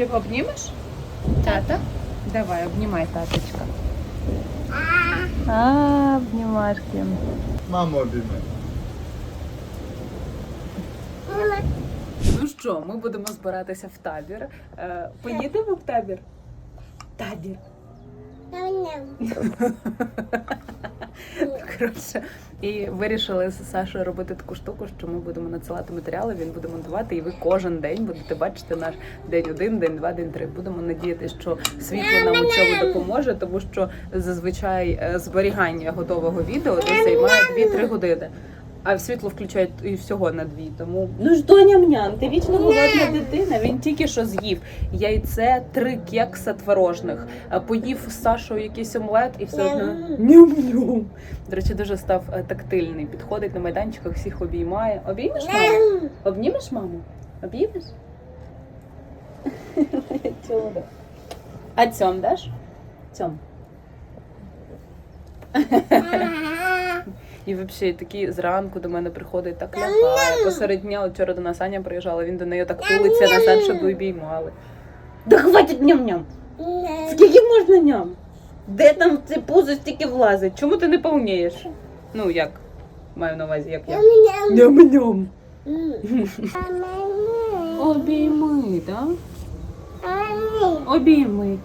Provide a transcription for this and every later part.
Мальчик, обнімеш? Тата? Давай, обнімай таточка. А, обнімашки. Маму обійми. Ну що, ми будемо збиратися в табір. Е, Поїдемо в табір? Табір. Коротше, і вирішили з Сашою робити таку штуку, що ми будемо надсилати матеріали, він буде монтувати, і ви кожен день будете бачити наш день один, день два, день три. Будемо надіятися, що світло нам у цьому допоможе, тому що зазвичай е, зберігання готового відео займає 2-3 години. А світло включають і всього на дві. Тому ну ж доня ням ти вічно голодна дитина. Він тільки що з'їв яйце, три кекса творожних, поїв з Сашою якийсь омлет і все одно ням-ням. До речі, дуже став е, тактильний. Підходить на майданчиках, всіх обіймає. Обіймеш маму? Обнімеш маму? Обіймеш? Чудо. А цьом даш? Цьом. І взагалі такі зранку до мене приходить, так лягає. Посеред дня от вчора до нас Аня приїжджала, він до неї так тулиться назад, щоб обіймали. Да хватить ням-ням! Скільки можна ням? Де там це пузо стільки влазить? Чому ти не повнієш? Ну як? Маю на увазі, як я. Ням-ням. Обійми, так? Обійми.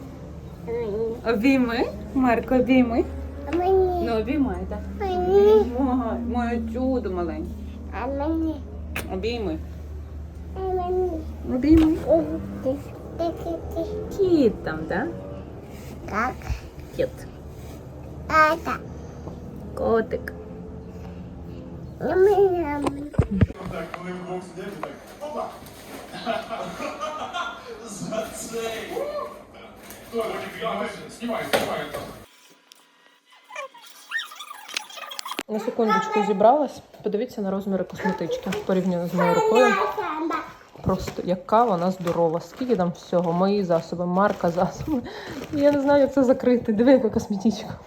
Обійми. Марко, обійми. Ну, обіймай, так. Ой, моє чудо маленьке. Обійми. Обійми. Кіт там, так? Как? Кіт. Это. Котик. Ням-ням. Так, коли вдвох сидять, так. Опа! За цей! Снимай, снимай это. На секундочку зібралась. Подивіться на розміри косметички порівняно з моєю рукою. Просто яка вона здорова. Скільки там всього? Мої засоби, марка засоби. Я не знаю, як це закрити. Диви, яка косметичка.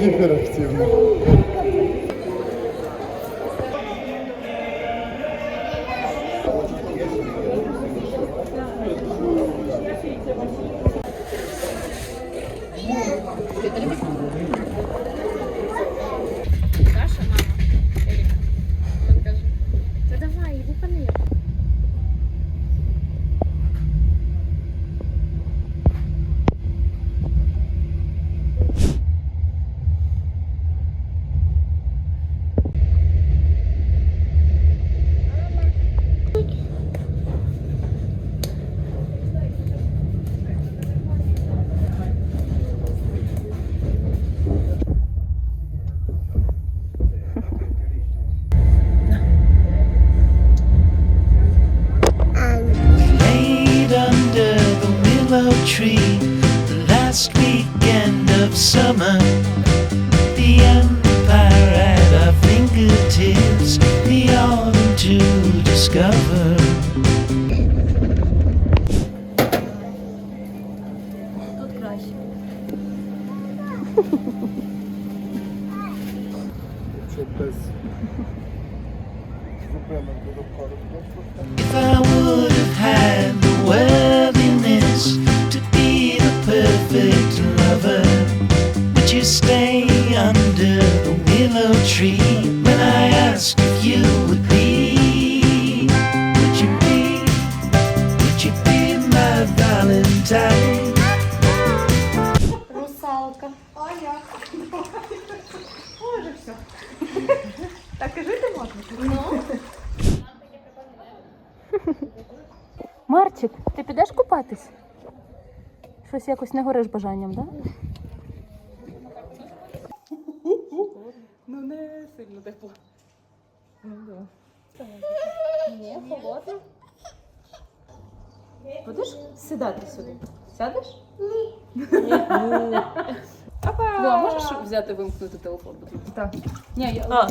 Гіперактивно. summer. The empire at our fingertips, the autumn to discover. Це без зупинок додаткових. If I would have had the worthiness to be the perfect when I ask if you would be? Would you be? Would you be my Valentine? Русалка. Так і жити можна? Ну? Марчик, ти підеш купатись? Щось якось не гориш бажанням, так? Да? Ну не сильно тепло. Ну да. Не, холодно. Будеш сідати сюди? Сядеш? Ні. Опа! Ну, а можеш взяти вимкнути телефон? Так. Ні, я А.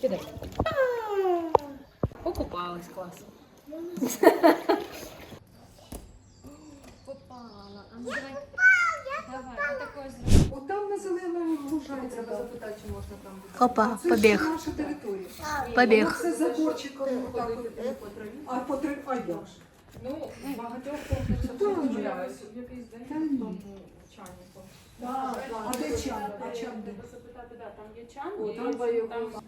Піде. Покупалась класно. Попала. А ну давай. Отам на лужайці. Треба запитати, чи можна там. Опа, Це ж наша територія. Побіг. Це заборчиком отак от. А по три, а як ж? Ну, багатьох комплексах гуляють. в якийсь день Та тому чайнику. Так, А де чан? А чан де? Треба запитати, да, там є чан, О, там там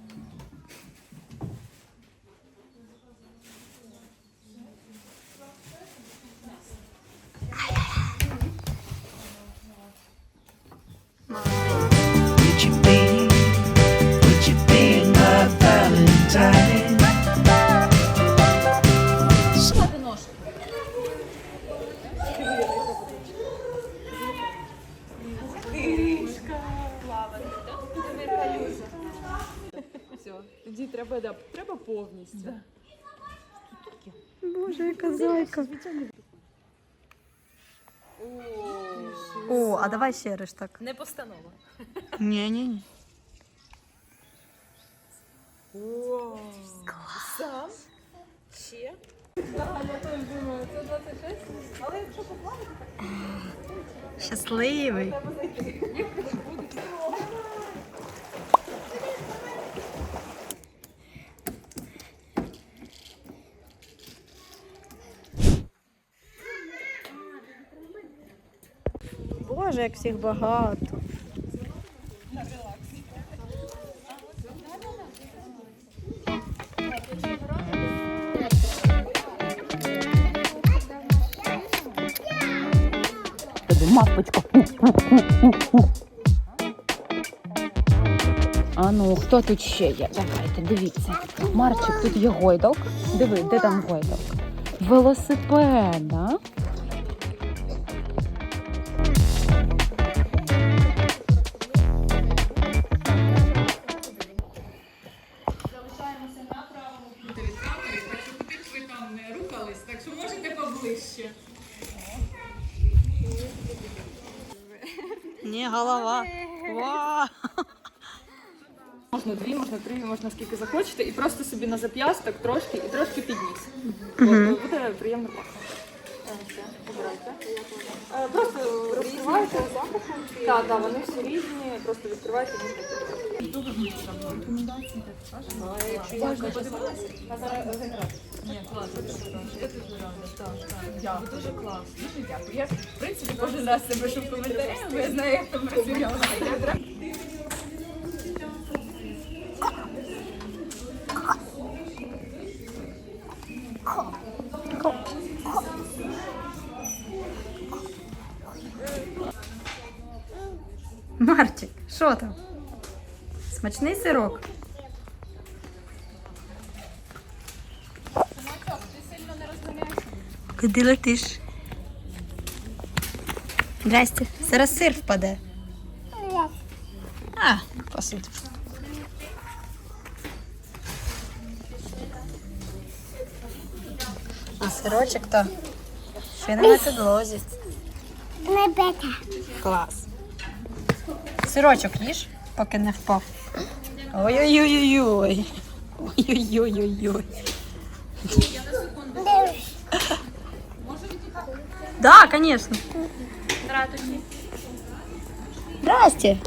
яка зайка. О, а давай ще раз так. Не постанова. Ні, ні, ні. Сам? Ще? Щасливий. Боже, як всіх багато. А ну, хто тут ще є? Давайте, дивіться. Марчик, тут є гойдалк. Диви, де там гойдалк? Велосипед, да? Ні, голова. Вау. Можна дві, можна три, можна скільки захочете, і просто собі на зап'ясток трошки і трошки підніс. Мгм. Буде приємно пахнути. Е, все, обирайте. Е, Просто розкривайте запахом. Так, так, вони всі різні, просто відкривайте і Можна подивитися? А зараз. Ні, класно. Я дуже рада. Так, так. Дякую. Дуже класно. Дуже дякую. Я, в принципі, кожен раз себе, пишу в коментарях, бо я знаю, як там працює. Що там? Смачний сирок. Куди летиш? Здрасте. Зараз сир впаде. А, посуд. А сирочок то ще на підлозі. Клас. Сирочок їж, поки не впав. Ой-ой-ой-ой. Ой-ой-ой-ой. Да, конечно. Здрасте.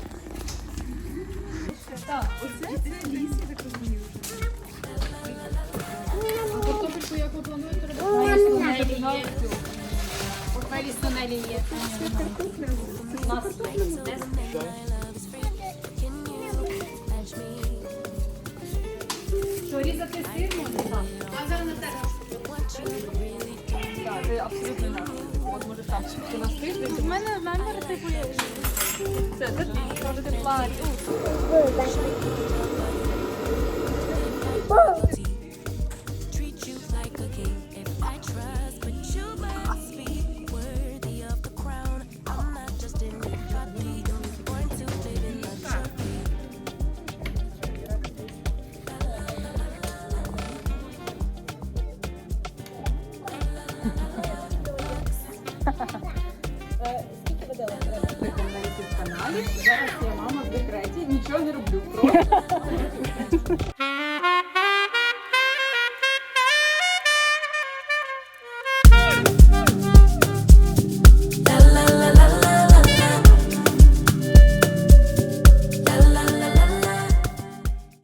Так, ти абсолютно не. От. Ти на тиждень. У мене намір типу є. Все, ти можете ти Treat Зараз я мама в декреті, нічого не роблю. Просто